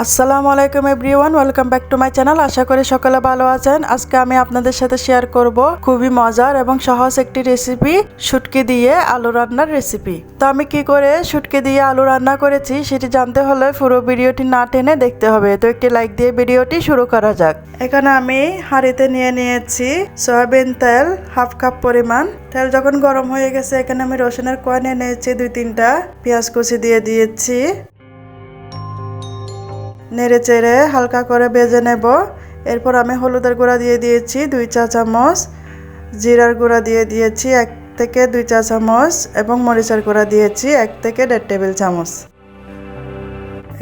আসসালামু আলাইকুম everyone, welcome back to my channel. আশা করি সকলে ভালো আছেন। আজকে আমি আপনাদের সাথে শেয়ার করব খুবই মজার এবং সহজ একটি রেসিপি শুটকি দিয়ে আলু রান্নার রেসিপি তো আমি কি করে শুটকি দিয়ে আলু রান্না করেছি সেটি জানতে হলে পুরো ভিডিওটি না টেনে দেখতে হবে। তো একটি লাইক দিয়ে ভিডিওটি শুরু করা যাক। এখানে আমি হাঁড়িতে নিয়ে নিয়েছি সয়াবিন তেল, হাফ কাপ পরিমাণ। তেল যখন গরম হয়ে গেছে, এখানে আমি রসুনের কোয়া নিয়ে নিয়েছি দুই তিনটা। পেঁয়াজ কুচি দিয়ে দিয়েছি। নেড়ে চেড়ে হালকা করে বেজে নেব। এরপর আমি হলুদের গুঁড়া দিয়ে দিয়েছি দুই চা চামচ, জিরার গুঁড়া দিয়ে দিয়েছি এক থেকে দুই চা চামচ এবং মরিচের গুঁড়া দিয়েছি এক থেকে দেড় টেবিল চামচ।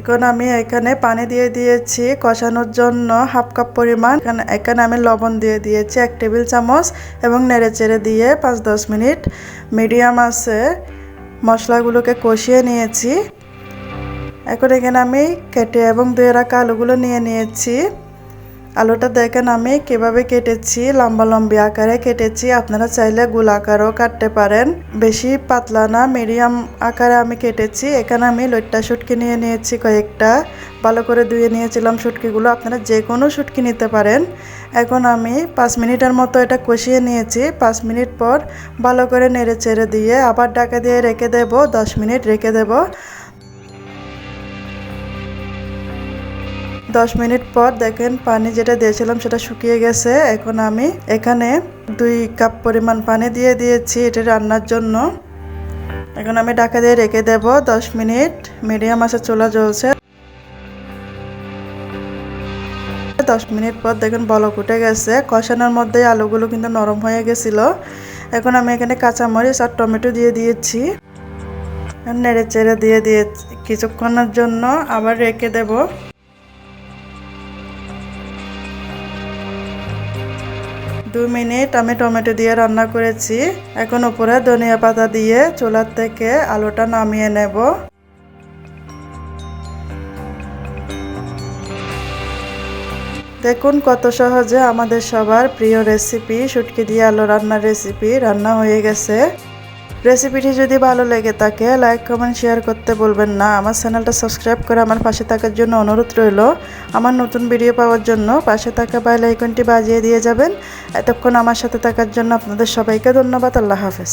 এখন আমি এখানে পানি দিয়ে দিয়েছি কষানোর জন্য হাফ কাপ পরিমাণ। এখানে আমি লবণ দিয়ে দিয়েছি এক টেবিল চামচ এবং নেড়ে চেড়ে দিয়ে পাঁচ দশ মিনিট মিডিয়াম আছে। মশলাগুলোকে কষিয়ে নিয়েছি। এখন এখানে আমি কেটে এবং ধুয়ে রাখা আলুগুলো নিয়ে নিয়েছি। আলুটা দেখেন আমি কীভাবে কেটেছি, লম্বা লম্বি আকারে কেটেছি। আপনারা চাইলে গোল আকারও কাটতে পারেন। বেশি পাতলা না, মিডিয়াম আকারে আমি কেটেছি। এখানে আমি লইট্টা শুটকি নিয়ে নিয়েছি কয়েকটা। ভালো করে ধুয়ে নিয়েছিলাম শুটকিগুলো। আপনারা যে কোনো শুটকি নিতে পারেন। এখন আমি পাঁচ মিনিটের মতো এটা কষিয়ে নিয়েছি। পাঁচ মিনিট পর ভালো করে নেড়ে চেড়ে দিয়ে আবার ডাকা দিয়ে রেখে দেব। দশ মিনিট রেখে দেব। দশ মিনিট পর দেখেন পানি যেটা দিয়েছিলাম সেটা শুকিয়ে গেছে। এখন আমি এখানে দুই কাপ পরিমাণ পানি দিয়ে দিয়েছি এটা রান্নার জন্য। এখন আমি ঢাকা দিয়ে রেখে দেব দশ মিনিট। মিডিয়াম আছে চুলা জ্বলছে। দশ মিনিট পর দেখেন বলক উঠে গেছে। কষানোর মধ্যে আলুগুলো কিন্তু নরম হয়ে গেছিল। এখন আমি এখানে কাঁচামরিচ আর টমেটো দিয়ে দিয়েছি। নেড়ে চেড়ে দিয়ে দিয়ে কিছুক্ষণের জন্য আবার রেখে দেবো। দু মিনিট আমি টমেটো দিয়ে রান্না করেছি। এখন উপরে ধনিয়া পাতা দিয়ে চুলার থেকে আলুটা নামিয়ে নেব। দেখুন কত সহজে আমাদের সবার প্রিয় রেসিপি শুটকি দিয়ে আলু রান্নার রেসিপি রান্না হয়ে গেছে। রেসিপিটি যদি ভালো লেগে থাকে লাইক কমেন্ট শেয়ার করতে বলবেন না। আমার চ্যানেলটা সাবস্ক্রাইব করে আমার পাশে থাকার জন্য অনুরোধ রইল। আমার নতুন ভিডিও পাওয়ার জন্য পাশে থাকা বেল আইকনটি বাজিয়ে দিয়ে যাবেন। এতক্ষণ আমার সাথে থাকার জন্য আপনাদের সবাইকে ধন্যবাদ। আল্লাহ হাফেজ।